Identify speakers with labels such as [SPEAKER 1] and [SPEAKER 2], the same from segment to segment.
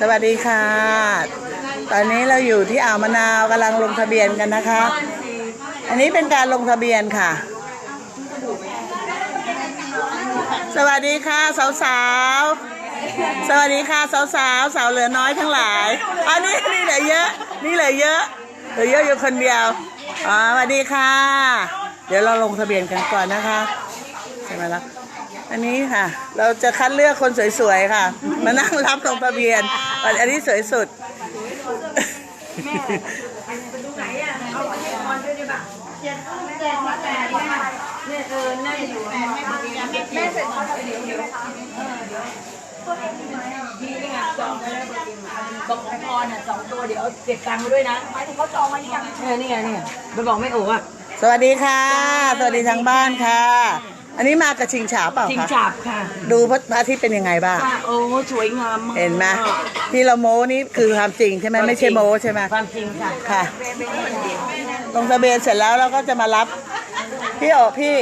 [SPEAKER 1] สวัสดีค่ะ ตอนนี้เราอยู่ที่อ่าวมะนาวกำลังลงทะเบียนกันนะคะ อันนี้เป็นการลงทะเบียนค่ะ สวัสดีค่ะสาวสาวๆสวัสดีค่ะสาวสาวๆสาวเหลือน้อยทั้งหลายอันนี้นี่เหลือเยอะ นี่เหลือเยอะเหลือเยอะอยู่คนเดียวอ๋อสวัสดีค่ะ เดี๋ยวเราลงทะเบียนกันก่อนนะคะใช่ไหมล่ะ อันนี้ค่ะ เราจะคัดเลือกคนสวยๆค่ะ มานั่งรับลงทะเบียน อันนี้สวยสุด
[SPEAKER 2] บอกของพรอะสองตัวเดี๋ยวเก็บตังค์ไว้ด้วยนะหมายถึงเขาจองไว้หรือยังเออนี่ไงนี่ไงไปบอกไม่โอ้อะ
[SPEAKER 1] สวัสดีค่ะ สวัสดีทางบ้านค่ะ อันนี้มากับชิงฉาเปล่า
[SPEAKER 2] จริง
[SPEAKER 1] คะ
[SPEAKER 2] จับค่ะ
[SPEAKER 1] ดูพระอาทิตย์เป็นยังไงบ้าง
[SPEAKER 2] ค่ะโอ้สวยงามมาก
[SPEAKER 1] เห็นไหมที่เราโม้นี่คือความจริงใช่ไหมไม่ใช่โม้ใช่ไหม
[SPEAKER 2] ความจริงค่ะ
[SPEAKER 1] ค่ะ ลงทะเบียนเสร็จแล้วเราก็จะมารับ พี่โอพี่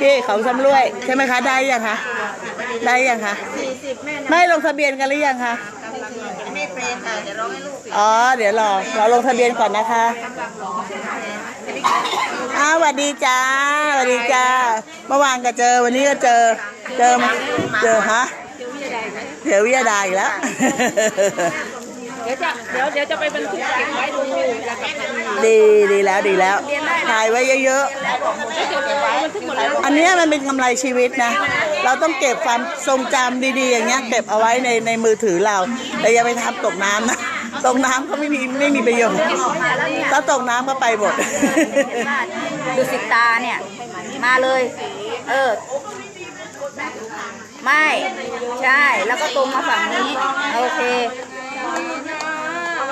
[SPEAKER 1] พี่เขาชำรวย ใช่ไหมคะได้ยังคะได้ยังคะไม่ลงทะเบียนกันหรือยังคะไม่เฟรนค่ะเดี๋ยวรอให้ลูกอ๋อเดี๋ยวรอเราลงทะเบียนก่อนนะคะ อ้าวสวัสดีจ้าสวัสดีจ้า เมื่อวานก็เจอวันนี้ก็เจอ เจอมาเจอฮะเดี๋ยววิทยาดาอีกแล้ว
[SPEAKER 2] เดี๋ยวจะเดี๋ยวเดี๋ยวจะไปบันทึกเก็บไว้ดูแล้วก็
[SPEAKER 1] ดีดีแล้วดีแล้ว ถ่ายไว้เยอะๆ อันเนี้ยมันเป็นกำไรชีวิตนะ เราต้องเก็บความทรงจำดีๆ อย่างเงี้ยเก็บเอาไว้ในในมือถือเรา แต่อย่าไปทำตกน้ำนะ ตกน้ำก็ไม่มีไม่มีประโยชน์ถ้าตกน้ำก็ไปหมด
[SPEAKER 3] ดูสิตาเนี่ย มาเลย เออ ไม่ ใช่ แล้วก็ตรงมาฝั่งนี้ โอเค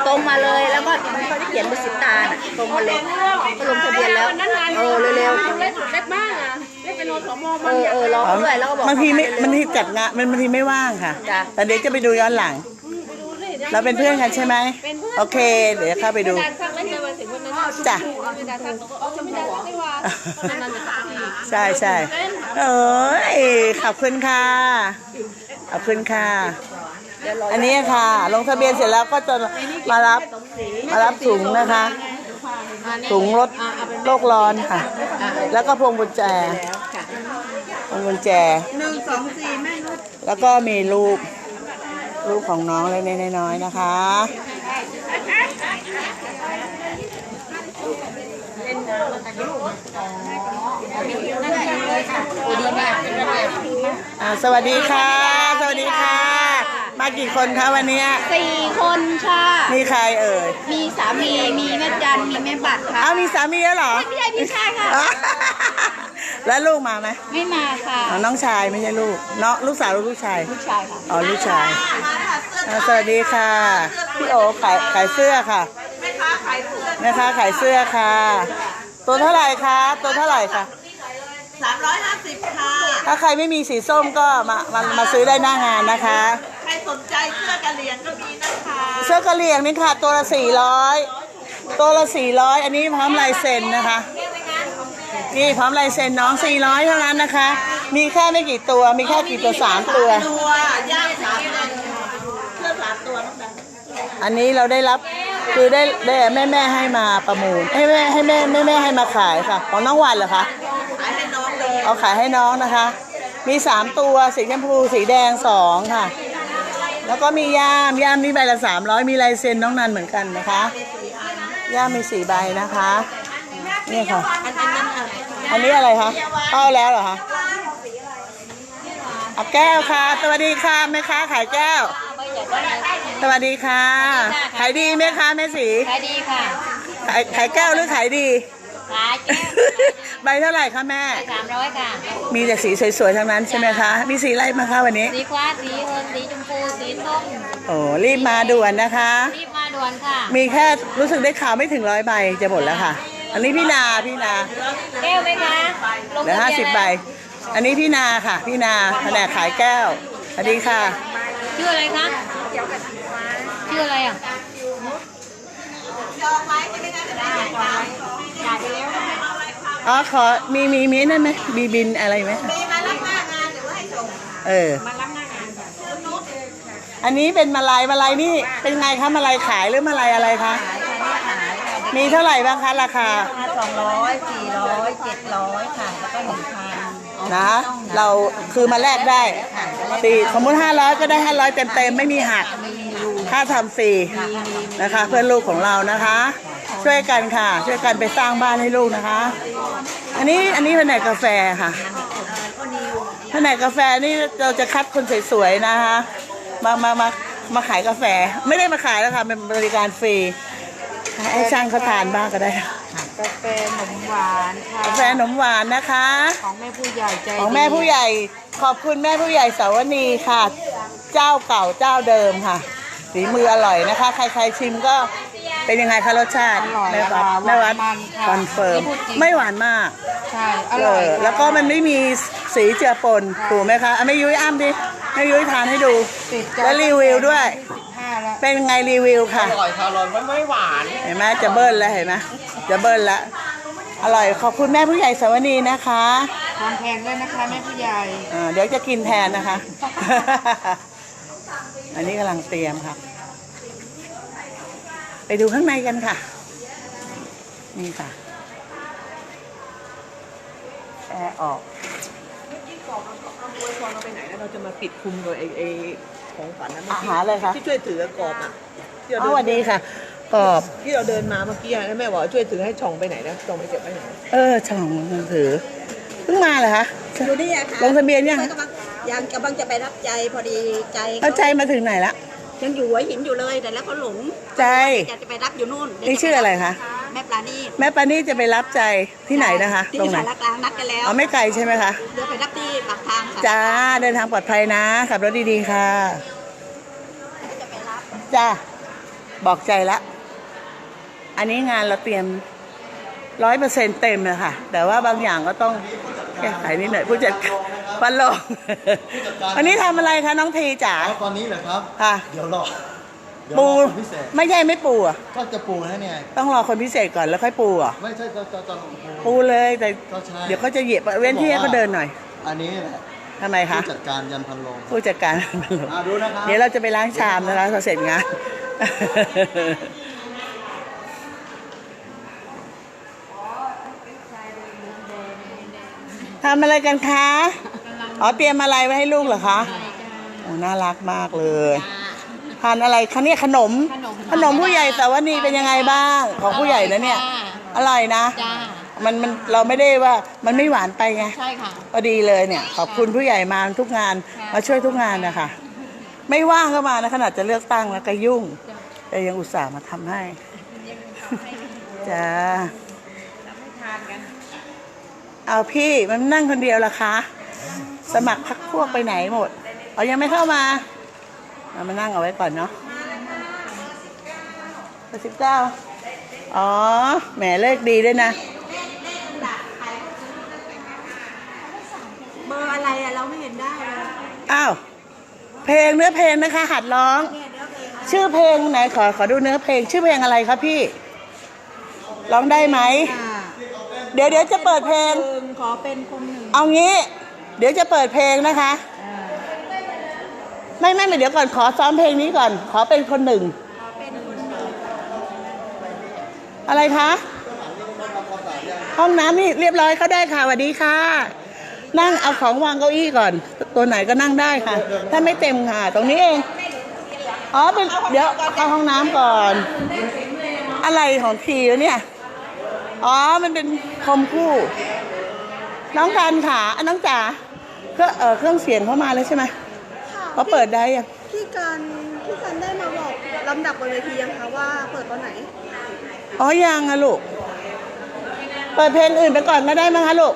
[SPEAKER 3] ตรงมาเลยแล้วก็มันเขาจะเขียนดูสิตาน่ะตรงมาเลยก็ลงทะเบียนแล้วเออเร็วๆ
[SPEAKER 2] เล็กมากอะเล็กเป็นโนสม
[SPEAKER 3] เออเออรอเขาด้วยแล้วก็บอก
[SPEAKER 1] บางทีไม่
[SPEAKER 3] เข
[SPEAKER 1] บาง
[SPEAKER 3] เร็
[SPEAKER 1] ที
[SPEAKER 3] ว
[SPEAKER 1] จัดงานมันบางทีไม่ว่างค่ะ
[SPEAKER 3] จ้ะ
[SPEAKER 1] แต่เดี๋ยวจะไปดูย้อนหลัง เราเป็นเพื่อนกันใช่ไหมโอเค เดี๋ยวเข้าไปดู
[SPEAKER 2] ทักเล่นในวันถึงวันนั้น
[SPEAKER 1] จ้ะ
[SPEAKER 2] ไม่ได้ทักเขาจะไม่ได้ทักไม่ว่าวันนั้นจะทักที
[SPEAKER 1] ใช่ใช่เอ้ยขอบคุณค่ะ ขอบคุณค่ะ อันนี้ค่ะ ลงทะเบียนเสร็จแล้วก็จะมารับ มารับถุงนะคะ ถุงลดโลกร้อนค่ะ แล้วก็พวงกุญแจพวงกุญแจ
[SPEAKER 3] หนึ่งสองสี่แม่นุช
[SPEAKER 1] แล้วก็มีรูป รูปของน้องเล็กๆน้อยๆนะคะอ่าสวัสดีค่ะ สวัสดีค่ะ มากี่คนคะวันเนี้ย
[SPEAKER 3] สี่คนค่ะ
[SPEAKER 1] มีใครเอ่ย
[SPEAKER 3] มีสามี มีแม่จันมีแม่บัตรค่ะ
[SPEAKER 1] อ้าวมีสามีแล้วเหรอ
[SPEAKER 3] ไม่ใช่พี่ชายค่ะ
[SPEAKER 1] แล้วลูกมาไหม
[SPEAKER 3] ไม่มาค่ะ
[SPEAKER 1] อ๋อน้องชายไม่ใช่ลูกเนาะลูกสาวหรือลูกชาย
[SPEAKER 3] ลูกชายค่ะ
[SPEAKER 1] อ๋อลูกชายอ่าสวัสดีค่ะ พี่โอขายขายเสื้อค่ะแม่ค้าขายเสื้อค่ะ ตัวเท่าไหร่คะ ตัวเท่าไหร่คะ
[SPEAKER 4] สามร้อยห้าสิบค่ะ
[SPEAKER 1] ถ้าใครไม่มีสีส้มก็มามามาซื้อได้หน้างานนะคะ
[SPEAKER 4] ใครสนใจเสื้อกะเหรี่ยงก็มีนะคะ
[SPEAKER 1] เสื้อกะเหรี่ยงนี่ค่ะ ตัวละสี่ร้อยตัวละสี่ร้อยอันนี้พร้อมลายเซ็นนะคะ นี่พร้อมลายเซ็นน้องสี่ร้อยเท่านั้นนะคะ มีแค่ไม่กี่ตัว มีแค่กี่ตัวสามตัว
[SPEAKER 4] ตัวย่างสามตัวเสื้อสามตัวน้องดัง
[SPEAKER 1] อันนี้เราได้รับคือได้ได้แม่แม่ๆให้มาประมูลให้แม่ให้แม่แม่แม่ให้มาขายค่ะ ของน้องวันเหรอคะ
[SPEAKER 4] ขายให้น้องเลย
[SPEAKER 1] เอาขายให้น้องนะคะ มีสามตัวสีชมพูสีแดงสองค่ะ แล้วก็มีย่ามย่ามนี่ใบละสามร้อยมีลายเซ็นน้องนันเหมือนกันนะคะ ย่ามมีสี่ใบนะคะ นี่ค่ะ อันนี้อะไรคะเข้าแล้วเหรอคะเอาแก้วค่ะ สวัสดีค่ะแม่ค้าขายแก้ว สวัสดีค่ะ ขายดีไหมคะแม่สี
[SPEAKER 3] ขายดีค่ะ
[SPEAKER 1] ขายขายแก้วหรือขายดี
[SPEAKER 3] ขายแก้ว
[SPEAKER 1] ใบเท่าไหร่คะแม่
[SPEAKER 3] สามร้อยค่ะ
[SPEAKER 1] มีแต่สีสวยๆทั้งนั้นใช่ไหมคะ มีสีอะไรมาคะวันนี้
[SPEAKER 3] สีฟ้า สีเงินสีชมพู สีส้ม
[SPEAKER 1] โอ้รีบมาด่วนนะคะ
[SPEAKER 3] รีบมาด่วนค่ะ
[SPEAKER 1] มีแค่รู้สึกได้ข่าวไม่ถึงร้อยใบจะหมดแล้วค่ะ อันนี้พี่นาพี่นา
[SPEAKER 3] แก้วไหมคะลง
[SPEAKER 1] เหลือ
[SPEAKER 3] ทะ
[SPEAKER 1] ห้า
[SPEAKER 3] บี
[SPEAKER 1] สิ
[SPEAKER 3] ย
[SPEAKER 1] บ
[SPEAKER 3] น
[SPEAKER 1] ใบ อันนี้พี่นาค่ะ พี่นาแผนกขายแก้วสวัสดีค่ะ
[SPEAKER 3] ชื่ออะไรคะชื่ออะไรอะ
[SPEAKER 1] อ๋อขอมีมีมีนั่นไหมมีบินอะไรไหม
[SPEAKER 4] มีมารับหน้างานหรือว่าให้ส่ง
[SPEAKER 1] เออ
[SPEAKER 4] มารับหน้างานค่ะ
[SPEAKER 1] อันนี้เป็นมาลายมาลายนี่เป็นไงคะมาลายขายหรือมาลายอะไรคะ มีเท่าไหร่บ้างคะราคา
[SPEAKER 3] สองร้อยสี่ร้อยเจ็ดร้อยค่ะ แล้วก็หนึ่งพัน
[SPEAKER 1] นะ เราคือมาแลกได้สี่สมมุติห้าร้อยก็ได้ห้าร้อยเต็มเต็มๆ ไม่มีหัก
[SPEAKER 3] มีรู
[SPEAKER 1] ค่าทำฟรีนะคะ เพื่อนลูกของเรานะคะ ช่วยกันค่ะ ช่วยกันไปสร้างบ้านให้ลูกนะคะ อันนี้อันนี้แผนกกาแฟค่ะแผนกกาแฟนี่เราจะคัดคนสวยๆนะคะ มามามามาขายกาแฟ ไม่ได้มาขายแล้วค่ะเป็นบริการฟรี ให้ช่างเขาทานบ้างก็ได้ค่ะ
[SPEAKER 3] กาแฟขนมหวานค่ะ
[SPEAKER 1] กาแฟขนมหวานนะคะ
[SPEAKER 3] ของแม่ผู้ใหญ่ใจดี
[SPEAKER 1] ของแม่ผู้ใหญ่ขอบคุณแม่ผู้ใหญ่สาวนีค่ะ เจ้าเก่าเจ้าเดิมค่ะฝีมืออร่อยนะคะ ใครๆชิมก็เป็นยังไงคะรสชาติ
[SPEAKER 3] อร่อย
[SPEAKER 1] แม่วัด
[SPEAKER 3] ค่ะ
[SPEAKER 1] แม่วัด
[SPEAKER 3] หวานมันค่ะ
[SPEAKER 1] คอนเฟิร์ม
[SPEAKER 3] นี่พูดจริง
[SPEAKER 1] ไม่หวานมาก
[SPEAKER 3] ใช่อร่อย
[SPEAKER 1] เออแล้วก็มันไม่มีสีเจือปนถูกไหมคะอะแม่ยุ้ยอ้ำดิแม่ยุ้ยทานให้ดู
[SPEAKER 3] ติดใจ
[SPEAKER 1] แล้วรีวิวด้วย
[SPEAKER 3] ห้าแล้ว
[SPEAKER 1] เป็นไงรีวิวค่ะ
[SPEAKER 4] อร่อยค่ะอร่อยไม่ไม่หวาน
[SPEAKER 1] เห็นไหมจะเบิ้ลแล้วเห็นไหมจะเบิ้ลแล้วอร่อยขอบคุณแม่ผู้ใหญ่สาวนีนะคะ
[SPEAKER 3] ทานแพงด้วยนะคะแม่ผู้ใหญ่
[SPEAKER 1] อ่าเดี๋ยวจะกินแทนนะคะ อันนี้กำลังเตรียมค่ะ ไปดูข้างในกันค่ะ นี่ค่ะแอร์ออก
[SPEAKER 4] อวยพรเราไปไหนแล้วเราจะมาปิดคุมโดยไอ้ไอ้ ของฝันนั้น
[SPEAKER 1] อาหารเลยคะ
[SPEAKER 4] ที่ช่วยถือกรอบอะที่เรา
[SPEAKER 1] อ๋อ
[SPEAKER 4] เดิ
[SPEAKER 1] สวัสดีค่ะ กรอบ
[SPEAKER 4] ที่เราเดินมาเมื่อกี้อะแล้วแม่บอกว่าช่วยถือให้ช่องไปไหนนะช่องไปเก็บไปไหน
[SPEAKER 1] เออช่องมือถือ เพิ่งมาเหรอคะ
[SPEAKER 5] อยู่นี่อะค่ะ
[SPEAKER 1] ลงทะเบียนยัง
[SPEAKER 5] กำลังยังกำลังจะไปรับใจพอดีใจ
[SPEAKER 1] เอาใจมาถึงไหนละ
[SPEAKER 5] ยังอยู่หัวหินอยู่เลยแต่แล้วเขาหลง
[SPEAKER 1] ใจ
[SPEAKER 5] อยากจะไปรับอยู่นู่น
[SPEAKER 1] นี่ชื่ออะไรคะ
[SPEAKER 5] แม่ปลานี่
[SPEAKER 1] แม่ปานี่จะไปรับใจที่ไหนนะคะ
[SPEAKER 5] ที่
[SPEAKER 1] ตรงไหน
[SPEAKER 5] สารกลางนัดกันแล้ว
[SPEAKER 1] อ๋อไม่ไกลใช่ไหมคะ
[SPEAKER 5] เดี๋ยวไปรับที่ปากทางค่ะ
[SPEAKER 1] จ้าเดินทางปลอดภัยนะขับรถดีๆค่ะ
[SPEAKER 5] จะไปรับ
[SPEAKER 1] จ้าบอกใจละ อันนี้งานเราเตรียมร้อยเปอร์เซ็นเต็มเลยค่ะ แต่ว่าบางอย่างก็ต้องแก้ไขนิดหน่อยผู้จัดการฟันลงวันนี้ทำอะไรคะน้องทีจ๋า
[SPEAKER 6] อ๋อตอนนี้เหรอครับ
[SPEAKER 1] ค่ะ
[SPEAKER 6] เดี๋ยวรอ เดี๋ยวร
[SPEAKER 1] ปู
[SPEAKER 6] อคนพิเศษ
[SPEAKER 1] ไม่ใช่ไม่ปูอะ
[SPEAKER 6] ก็จะปูนะเนี่ย
[SPEAKER 1] ต้องรอคนพิเศษก่อนแล้วค่อยปูอะ
[SPEAKER 6] ไม่ใช่จะจะจะปู
[SPEAKER 1] ปูเลยแต่
[SPEAKER 6] ก็ใช่
[SPEAKER 1] เดี๋ยวเขาจะเหยียบเว้นที่ให้เขาเดินหน่อย
[SPEAKER 6] อันนี้แหละ
[SPEAKER 1] ทำไมคะ
[SPEAKER 6] ผู้จัดการยันพันโลง
[SPEAKER 1] ผู้จัดการ
[SPEAKER 6] อ่าดูนะครับ
[SPEAKER 1] เดี๋ยวเราจะไปล้างชามนะคะพอเสร็จงาน ทำอะไรกันคะ อ๋อ เตรียมอะไรไว้ให้ลูกเหรอคะ โอ้ น่ารักมากเลย ทานอะไรคะเนี่ยขนม ขนมผู้ใหญ่แต่ว่านี่เป็นยังไงบ้างของผู้ใหญ่นะเนี่ย อร่อยนะ
[SPEAKER 2] จ้า
[SPEAKER 1] มันมันเราไม่ได้ว่ามันไม่หวานไปไง
[SPEAKER 2] ใช่ค่ะ
[SPEAKER 1] พอดีเลยเนี่ย ขอบคุณผู้ใหญ่มาทุกงานมาช่วยทุกงานนะคะไม่ว่างก็มานะขนาดจะเลือกตั้งแล้วก็ยุ่ง แต่ยังอุตส่าห์มาทำให้จ้าเอาพี่มันนั่งคนเดียวละคะ สมัครพักพวกไปไหนหมดเอายังไม่เข้ามา เอามานั่งเอาไว้ก่อนเนาะสิบเก้าอ๋อ แหมเลิกดีด้วยนะ
[SPEAKER 5] เบอร์อะไรอะเราไม่เห็นได้เลย
[SPEAKER 1] อ้าว เพลงเนื้อเพลงนะคะ หัดร้องชื่อเพลงไหนขอขอดูเนื้อเพลง ชื่อเพลงอะไรครับพี่ ร้องได้ไหมเดี๋ยวเดี๋ยวจะเปิดเพลง
[SPEAKER 5] ขอเป็นคนหนึ่ง
[SPEAKER 1] เอางี้ เดี๋ยวจะเปิดเพลงนะคะ ไม่ไม่ไม่เดี๋ยวก่อนขอซ้อมเพลงนี้ก่อน ขอเป็นคนหนึ่ง อะไรคะ ห้องน้ำนี่เรียบร้อยเขาได้ค่ะสวัสดีค่ะ นั่งเอาของวางเก้าอี้ก่อน ตัวไหนก็นั่งได้ค่ะ ถ้าไม่เต็มค่ะ ตรงนี้เอง อ๋อเป็นเดี๋ยวเอาห้องน้ำก่อน อะไรของทีวะเนี่ย อ๋อมันเป็นคอมคู่ น้องกันค่ะอะน้องจ๋าเครื่องเออเครื่องเสียงเข้ามาแล้วใช่ไหม เขาเปิดได้ยัง
[SPEAKER 5] พี่การพี่การได้มาบอกลำดับบนเวทียังคะว่าเปิดตอนไหน
[SPEAKER 1] อ๋อยังอะลูก เปิดเพลงอื่นไปก่อนก็ได้มั้งคะลูก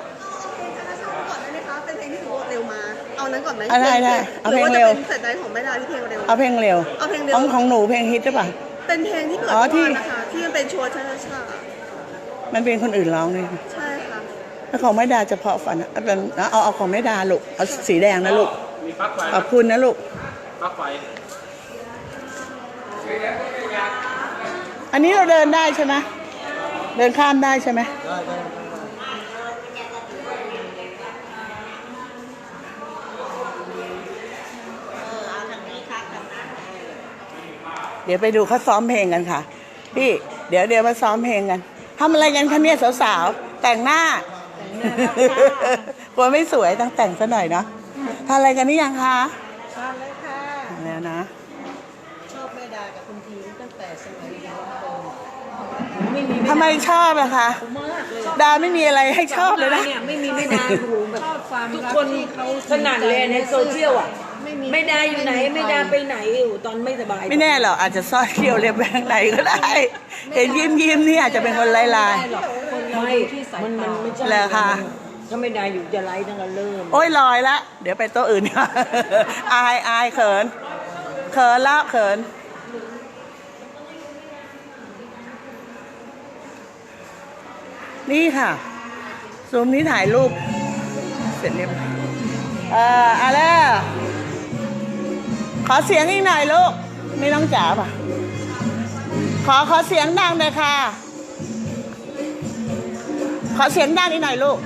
[SPEAKER 5] ก่อนได้ไหมคะเป็นเพลงที่ถือว่าเร็วมาเอานั้นก่อนไหม
[SPEAKER 1] อะได้ได้เอาเพลง
[SPEAKER 5] ห
[SPEAKER 1] เร็ว
[SPEAKER 5] ว่าจะเป็นเสร็จใจของแม่ดาที่เพลงเร็ว
[SPEAKER 1] เอาเพลงเร็ว
[SPEAKER 5] เอาเพลงเร็ว
[SPEAKER 1] ของของหนูเพลงฮิตหรือเปล่า
[SPEAKER 5] เป็นเพลงที่เปิด
[SPEAKER 1] อ๋อที่
[SPEAKER 5] ที่นะคะที่มันเป็นชัวร์ช้าช้า
[SPEAKER 1] มันเป็นคนอื่นร้องเลย
[SPEAKER 5] ๆใช่ค่ะ
[SPEAKER 1] แล้วของแม่ดาจะเพาะฝันอะเอาเป็นเอาเอาของแม่ดาลูก เอาสีแดงนะลูก ขอบคุณนะลูกอันนี้เราเดินได้ใช่ไหมเดินข้ามได้ใช่ไหม
[SPEAKER 6] ได้ได้
[SPEAKER 5] เออเอาทางนี้ค่ะทางนั้น
[SPEAKER 1] ดี๋ยวไปดูเขาซ้อมเพลงกันค่ะ พี่เดี๋ยวเดี๋ยวมาซ้อมเพลงกันทำอะไรกันคะเนี่ยสาวๆแต่งหน้า กลัวไม่สวยต้องแต่งซะหน่อยเนาะ ทานอะไรกันนี่ยังคะ
[SPEAKER 4] ทานเลยค่ะ
[SPEAKER 1] ทานแล้วนะ
[SPEAKER 4] ชอบแม่ดากับคุณทีตั้งแต่สมัยเรียน
[SPEAKER 1] ทำไมชอบอะคะ
[SPEAKER 4] มากเลย
[SPEAKER 1] ดาไม่มีอะไรให้ชอบเลยนะ
[SPEAKER 2] เนี่ยไม่มีไม่ได้ดูแบบ
[SPEAKER 4] ความ
[SPEAKER 2] ทุก
[SPEAKER 4] รัก
[SPEAKER 2] คน
[SPEAKER 4] ที่เขา
[SPEAKER 2] สนั่นเลยในโซเชียลอะไม่ได้อยู่ไหนไม่ได้ไปไหนอยู่ตอนไม่สบาย
[SPEAKER 1] ไม่แน่หรอกอาจจะซ่อนเขี้ยวเล็บแบงในก็ได้เห็นยิ้มยิ้มๆนี่อาจจะเป็นคนไร้ลาย
[SPEAKER 2] ไม่มันมันไม่ใช่
[SPEAKER 1] เหรอคะ
[SPEAKER 2] ถ้าไม่ได้อยู่จะไลฟ์ตั้งแต่เริ่ม
[SPEAKER 1] โอ้ยลอยละ เดี๋ยวไปโต๊ะอื่นดีกว่า อายอายเขิน เขินแล้วเขิน นี่ค่ะ ซูมนี้ถ่ายรูป เสร็จเรียบร้อยเออเอาล้วขอเสียงอีกหน่อยลูก ไม่ต้องจ๋าป่ะ ขอขอเสียงดังเลยค่ะ ขอเสียงดังอีกหน่อยลูก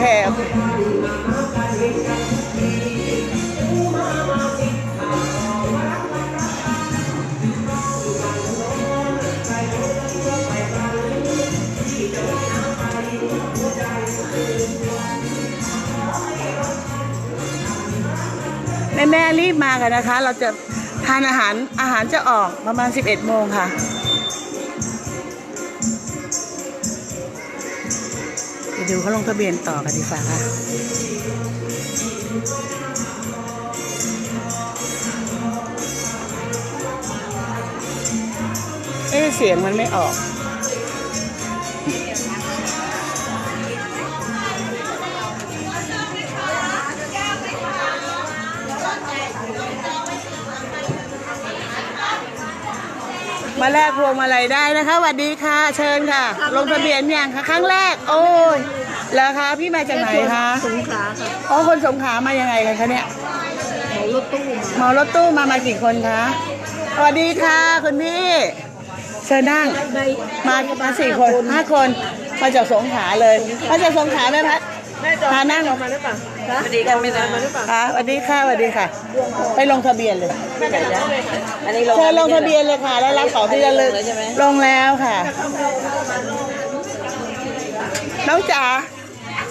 [SPEAKER 1] คโอเคแม่แม่ๆรีบมากันนะคะ เราจะทานอาหารอาหารจะออกประมาณ 11 โมงค่ะ ดูเขาลงทะเบียนต่อกันดีกว่าค่ะเอ๊เสียงมันไม่ออก มาแลกพวงมาลัยได้นะคะสวัสดีค่ะ เชิญค่ะ ลงทะเบียนยังคะครั้งแรก โอ้ยแล้วคะพี่มาจากไหนคะ
[SPEAKER 5] สงขลาค่ะ
[SPEAKER 1] อ๋อคนสงขลามายังไงกันคะเนี่ย
[SPEAKER 5] เหมารถตู้มา
[SPEAKER 1] เหมารถตู้มามากี่คนคะสวัสดีค่ะคุณพี่เชิญนั่งมามาสี่คนห้าคนมาจากสงขลาเลยมาจากสงขลาไหมพัดพานั่ง
[SPEAKER 4] มาหรือเปล่า
[SPEAKER 2] สวัสดีครับไม่ได้
[SPEAKER 4] มาหรือเปล่า
[SPEAKER 1] ค่ะสวัสดีค่ะสวัสดีค่ะ ไปลงทะเบียนเลย
[SPEAKER 2] อันนี้ลง
[SPEAKER 1] เชิญลงทะเบียนเลยค่ะ แล้วรับของที่ระลึกลงแล้วค่ะ น้องจ๋า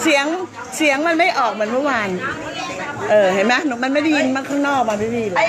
[SPEAKER 1] เสียงเสียงมันไม่ออกเหมือนเมื่อวาน เออเห็นไหมหนูมันไม่ได้ยินมาข้างนอกมันไม่ได้ยินเลย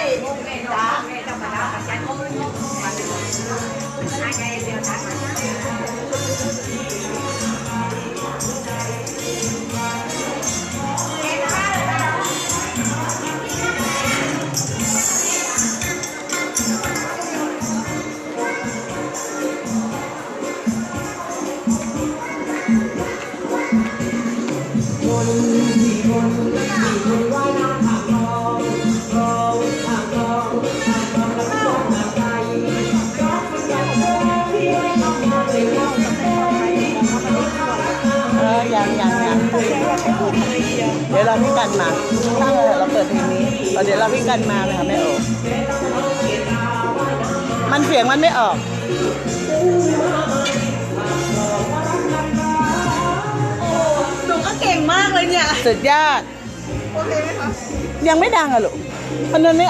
[SPEAKER 1] ดี๋ยวเราพี่กันมาถ้าเราเปิดเพลงนี้เอาเดี๋ยวเราพี่กันมาเลยค่ะแม่โอมันเสียงมันไม่ออก
[SPEAKER 5] หนูก็เก่งมากเลยเนี่ย
[SPEAKER 1] สุดยอด
[SPEAKER 5] โอเคไหมคะ
[SPEAKER 1] ยังไม่ดังอะลูกมันมันไม่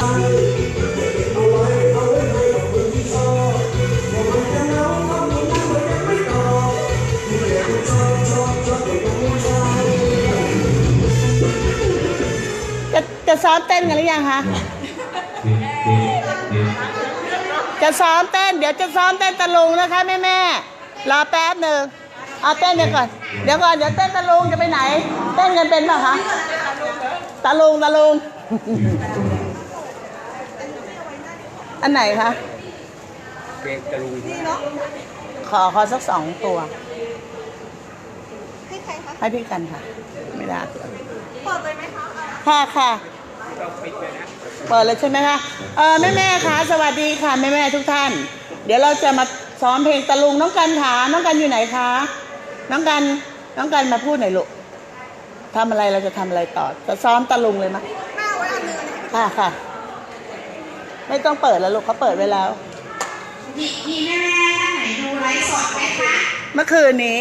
[SPEAKER 1] จะจะซ้อมเต้นกันหรือยังคะ จะซ้อมเต้น เดี๋ยวจะซ้อมเต้นตะลุงนะคะแม่แม่ๆรอแป๊บหนึ่งเอาเต้นเดี๋ยวก่อน เดี๋ยวก่อนเดี๋ยวเต้นตะลุงจะไปไหน เต้นกันเป็นเปล่ะคะ ตะลุงตะลุง อันไหนคะขอขอสักสองตัว
[SPEAKER 5] ให้ใครคะ
[SPEAKER 1] ให้พี่กันค่ะ ไม่ได้
[SPEAKER 5] เปิดเลยไหมคะ
[SPEAKER 1] ค่ะค่ะ เปิดเลยใช่ไหมคะเออแม่แม่ๆคะสวัสดีค่ะแม่แม่ๆทุกท่าน เดี๋ยวเราจะมาซ้อมเพลงตะลุงน้องกันค่ะน้องกันอยู่ไหนคะน้องกันน้องกันมาพูดหน่อยลูกทำอะไรเราจะทำอะไรต่อ จะซ้อมตะลุงเลยไหม
[SPEAKER 5] แม่เอาไว้อันหนึงอันนี้
[SPEAKER 1] ค่ะค่ะแไม่ต้องเปิดแล้วลูกเขาเปิดไว้แล้ว
[SPEAKER 7] มีมีแม่แม่ท่านไหนดูไลฟ์สดไหมคะ
[SPEAKER 1] เมื่อคืนนี้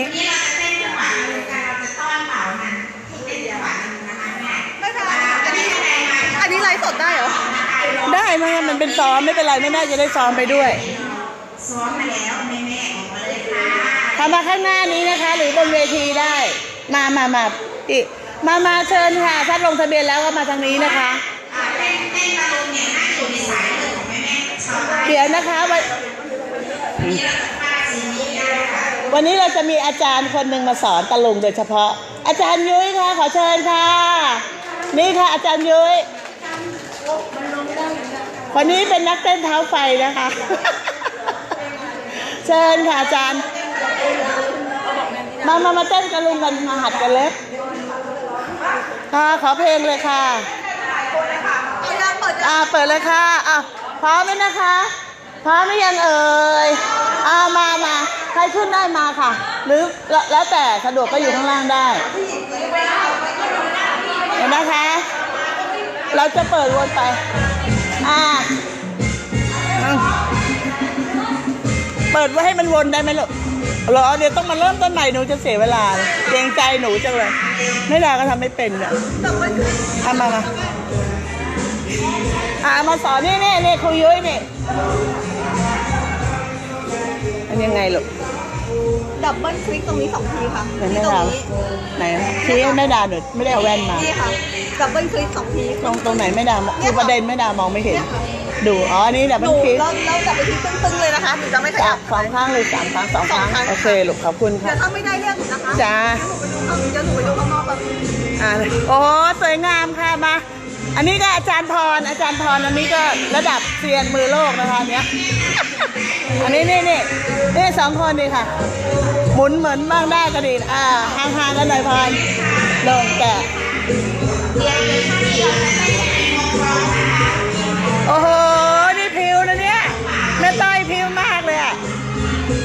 [SPEAKER 5] ไลฟ์สดได้เหรอ
[SPEAKER 1] ได้ไหมมันเป็นซ้อมไม่เป็นไรแม่แม่จะได้ซ้อมไปด้วย
[SPEAKER 7] ซ้อมมาแล้วแม่แม่ออกมาเลยค่ะ
[SPEAKER 1] ทำมาข้างหน้านี้นะคะ หรือบนเวทีได้ มามามาอีกมามาเชิญค่ะถ้าลงทะเบียนแล้วก็มาทางนี้นะคะ
[SPEAKER 7] อ่าเต้นเต้นตะลุมเนี่ยน่าอยู่ในสายเลือดของแม่แม่ชาวบ้าน
[SPEAKER 1] เดี๋ยวนะคะวัน
[SPEAKER 7] ที่เราจะป้าซีนี้ได้ค่ะ
[SPEAKER 1] วันนี้เราจะมีอาจารย์คนหนึ่งมาสอนตะลุงโดยเฉพาะ อาจารย์ยุ้ยค่ะ ขอเชิญค่ะ นี่ค่ะอาจารย์ยุ้ย วันนี้เป็นนักเต้นเท้าไฟนะคะ เชิญค่ะอาจารย์ มามามาเต้นกับลุงกันมาหัดกันเลยค่ะขอเพลงเลยค่ะ
[SPEAKER 5] เอายังเปิดยัง
[SPEAKER 1] อ่าเปิดเลยค่ะอะพร้อมไหมนะคะ พร้อมหรือยังเอ่ยอ่ามามาใครขึ้นได้มาค่ะ หรือแล้วแล้วแต่สะดวกก็อยู่ข้างล่างได้เห็นนะคะ เราจะเปิดวนไป อ่า เปิดไว้ให้มันวนได้ไหมลูกหรอเดี๋ยวต้องมาเริ่มต้นใหม่หนูจะเสียเวลาเกรงใจหนูจังเลยไม่ได้ก็ทำไม่เป็นเนี่ย
[SPEAKER 5] แต่มันคือ
[SPEAKER 1] เอามาอ่ามาสอนนี่นี่นี่ครูยุ้ยนี่อันยังไงลูก
[SPEAKER 5] ดับเบิลคลิกตรงนี้สองทีค่ะ
[SPEAKER 1] ไหน
[SPEAKER 5] ที่
[SPEAKER 1] แม่
[SPEAKER 5] ตร
[SPEAKER 1] ดาง
[SPEAKER 5] นี้
[SPEAKER 1] ไหนชี้ให้แม่ดาหน่อยไม่ได้เอาแว่นมา
[SPEAKER 5] นี่ค่ะดับเบิลคลิกสองที
[SPEAKER 1] ตรงตรงไหนแม่ดามองคือประเด็นแม่ดามองไม่เห็น
[SPEAKER 5] เนี่ยค่ะ
[SPEAKER 1] ดูอ๋ออันนี้เดี๋ยว
[SPEAKER 5] ห
[SPEAKER 1] มัน
[SPEAKER 5] นู
[SPEAKER 1] คลิก
[SPEAKER 5] เราเราจับไปที่ตึ้งๆเลยนะคะหนูจะไม่ข
[SPEAKER 1] จั
[SPEAKER 5] ยั
[SPEAKER 1] บบสองครั้งหรือสามครั้งสองครั้ง
[SPEAKER 5] สองครั้ง
[SPEAKER 1] โอเคลูกขอบคุณ
[SPEAKER 5] เดี๋
[SPEAKER 1] ค่ะ
[SPEAKER 5] ยวถ้าไม่ได้เรียกหนูนะคะ
[SPEAKER 1] จ้า
[SPEAKER 5] เดี๋ยวหนูไปดูข้างนอกแบบ
[SPEAKER 1] อ่าโอ้สวยงามค่ะมา อันนี้ก็อาจารย์พร อาจารย์พรอันนี้ก็ระดับเซียนมือโลกนะคะเนี้ย อันนี้นี่นี่นี่สองคนดีค่ะ หมุนเหมือนบ้างได้ก็ดีอ่าห่างๆกันหน่อยพรลงแกะโอ้โห นี่พิวนะเนี่ยแม่ต้อยพิวมากเลยอะ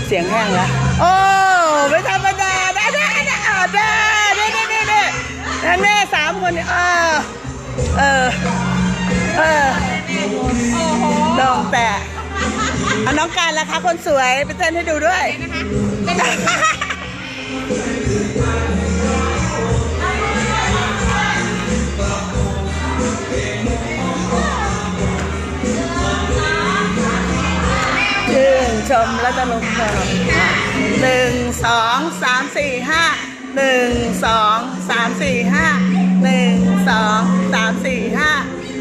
[SPEAKER 1] เสียงแห้งแล้ว โอ้ไม่ธรรมดาได้ได้ได้อ่าได้ได้ได้ได้ได้นั่นแน่สามคนเนี่ยเออ เออ เออลงแตะเอาน้องการละคะคนสวยไปเต้นให้ดูด้วย ชื่นชมและตลกสนุกหนึ่งสองสามสี่ห้าหนึ่งสองสามสี่ห้า หนึ่งสองสามสี่ห้า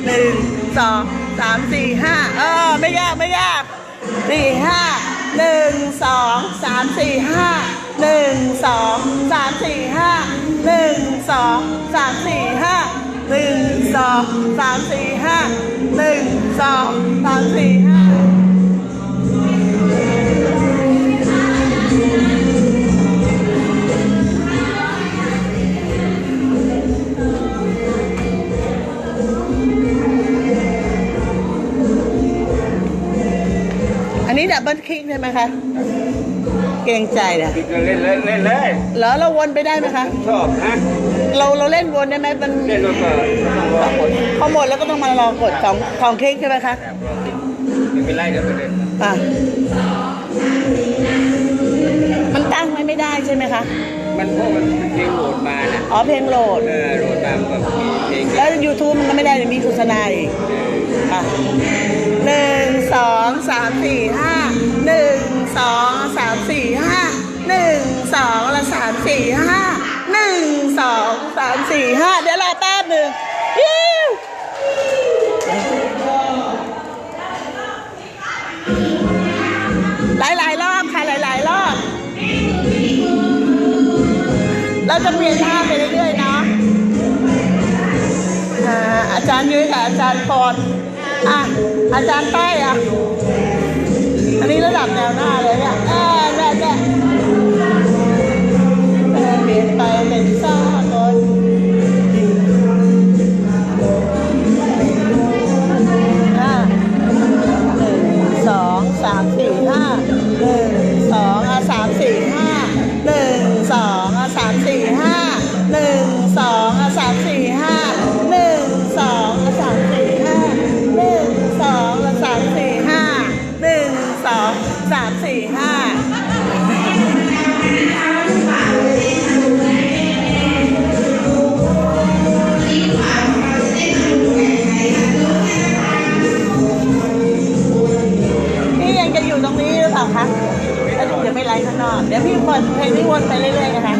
[SPEAKER 1] หนึ่งสองสามสี่ห้าเออไม่ยากไม่ยากสี่ห้าหนึ่งสองสามสี่ห้าหนึ่งสองสามสี่ห้าหนึ่งสองสามสี่ห้าหนึ่งสองสามสี่ห้าหนึ่งสองสามสี่ห้า ดับเบิลคลิกใช่ไหมคะ เกรงใจนะ
[SPEAKER 8] เล่นเล่นเล่นเลย
[SPEAKER 1] เหรอเราวนไปได้ไหมคะ
[SPEAKER 8] ชอบนะ
[SPEAKER 1] เราเราเล่นวนได้ไหมมัน
[SPEAKER 8] เล่นแล้วก็ต้องรอกด
[SPEAKER 1] พอหมดแล้วก็ต้องมารอกดของของคลิกใช่ไหมคะ
[SPEAKER 8] ไม่เป็นไรเดี๋ยวไปเล่น
[SPEAKER 1] อะมันตั้งไว้ไม่ได้ใช่ไหมคะ
[SPEAKER 8] มันเพราะมันเพลงโหลดมานะ
[SPEAKER 1] อ๋อเพลงโหลด
[SPEAKER 8] เออโหลดมามันก็มีเพลง
[SPEAKER 1] แล้ว YouTube มันก็ไม่ได้เดี๋ยวมีโฆษณาอีกค่ะหนึ่งสองสามสี่ห้าหนึ่งสองสามสี่ห้าหนึ่งสองและสามสี่ห้าหนึ่งสองสามสี่ห้าเดี๋ยวรอแป๊บหนึ่งยิวหลาย เราจะเปลี่ยนท่าไปเรื่อยๆเนาะอ่าอาจารย์ยุ้ยกับอาจารย์พรอะอาจารย์ต้อยอะ อันนี้ระดับแนว ปล่าคะแล้วเดี๋ยวไปไลฟ์ข้างนอก เดี๋ยวพี่วนเพลงนี้วนไปเรื่อยๆนะคะ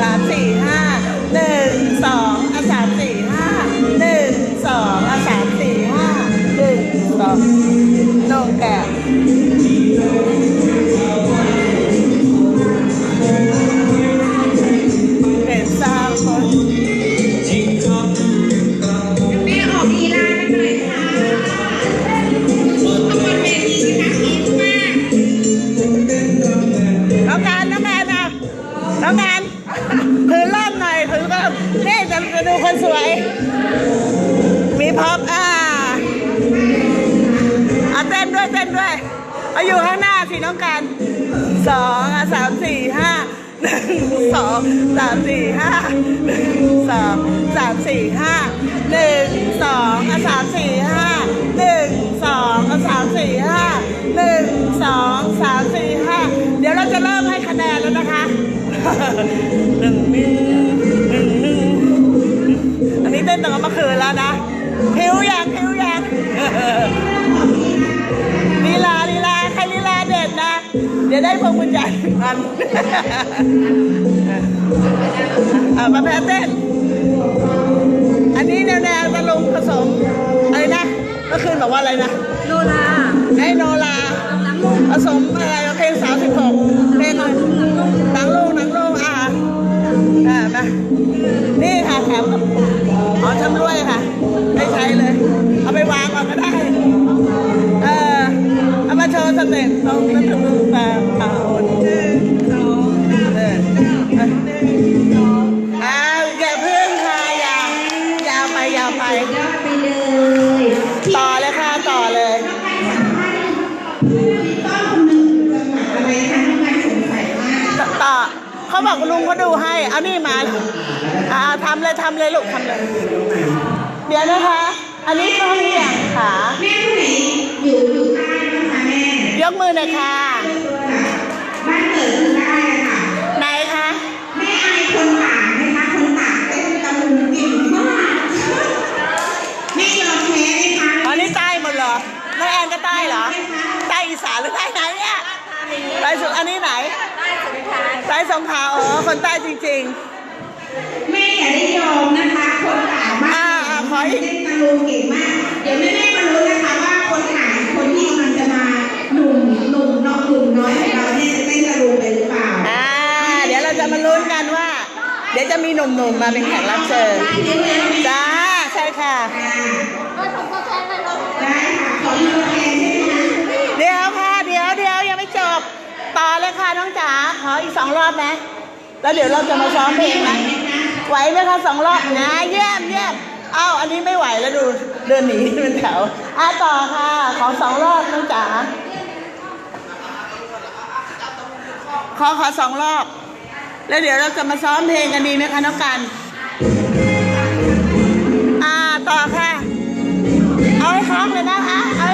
[SPEAKER 1] สามสี่ห้าหนึ่ง เอา
[SPEAKER 7] อยู่ข้า
[SPEAKER 1] งหน้าสิน้องการสองอะสามสี่ห้าหนึ่งสองสามสี่ห้าหนึ่งสองสามสี่ห้าหนึ่งสองอะสามสี่ห้าหนึ่งสองอะสามสี่ห้าหนึ่งสองสามสี่ห้าเดี๋ยวเราจะเริ่มให้คะแนนแล้วนะคะหนึ่งหนึ่งหนึ่งหนึ่งอันนี้เต้นตั้งแต่เมื่อคืนแล้วนะพิวยังพิวยัง เดี๋ยวได้พวงกุญแจหนึ่งอันอ่ามาแพ้เต้น อันนี้แนวแนวตะลุงผสมอะไรนะเมื่อคืนบอกว่าอะไรนะ
[SPEAKER 3] โนรา
[SPEAKER 1] ไอ้โนลาผสมอะไรเพลงสาวสิบหกเพลงหนังลูกหนังลูกอ่าอ่ามานี่ค่ะแถมกับอ๋อชำรวยค่ะ ไม่ใช้เลย เอาไปวางก่อนก็ได้ เต็ปตรงนั้นถึงแปดอ่าหนึ่งสองเอออ่าอย่าเพิ่งค่ะอย่ายาวไปยาวไป
[SPEAKER 7] ยอดไปเลย
[SPEAKER 1] ต่อเลยค่ะต่อเลย
[SPEAKER 7] อะไรคะน้องการสงสัยมาก
[SPEAKER 1] ต่อเขาบอกลุงเขาดูให้ เอานี่มาอ่าทำเลยทำเลยลูกทำเลย เดี๋ยวนะคะ อันนี้เขาเรียงขา
[SPEAKER 7] แม่
[SPEAKER 1] กมือหน่อยค่ะ
[SPEAKER 7] บ้านเกิดอยู่ใต้อะค่ะ
[SPEAKER 1] ไหนคะ
[SPEAKER 7] แม่อายคนต่างไหมคะคนต่างเต้นตะลุงเก่งมากแม่ยอมแพ้ไหมคะ
[SPEAKER 1] อันนี้ใต้หมดเหรอน้องแอนก็ใต้เหรอใต้อีสานหรือใต้ไหนเนี่ยใต้สุดอันนี้ไหนใต้สงขลาอ๋อคนใต้จริง
[SPEAKER 7] แม่อย่าได้ยอมนะคะ คนต่างบ้า
[SPEAKER 1] อ่านอ่าขออีก
[SPEAKER 7] เต้นตะลุงเก่งมาก เดี๋ยวแม่แม่ๆมารู้นะคะว่าคนต่างคนที่กำลังจะ มาหนุ่มหนุ่มน้องหนุ่มน้อยของเราเนี่ยจะเต้นตะลุงไปหรือเปล่า
[SPEAKER 1] ๆอ่า เดี๋ยวเราจะมาลุ้นกันว่า เดี๋ยวจะมีหนุ่มๆมาเป็นแขกรับเชิญ จ้า ใช่ค่ะ
[SPEAKER 7] ได้ค่ะ ขอมีตัวแทนใช่ไหมคะ
[SPEAKER 1] เดี๋ยวค่ะ เดี๋ยวเดี๋ยวยังไม่จบ ต่อเลยค่ะน้องจ๋า ขออีกสองรอบนะ แล้วเดี๋ยวเราจะมาซ้อมเพลงนะ ไหวไหมคะสองรอบนะเยี่ยมเยี่ยมเอ้าอันนี้ไม่ไหวแล้วดูเดินหนีเป็นแถวอะต่อค่ะ ขอสองรอบน้องจ๋า ขอขอสองรอบ แล้วเดี๋ยวเราจะมาซ้อมเพลงกันดีไหมคะน้องกัน
[SPEAKER 7] อ่า
[SPEAKER 1] ต่อค่ะ เอาให้คล้องเลยนะคะเอา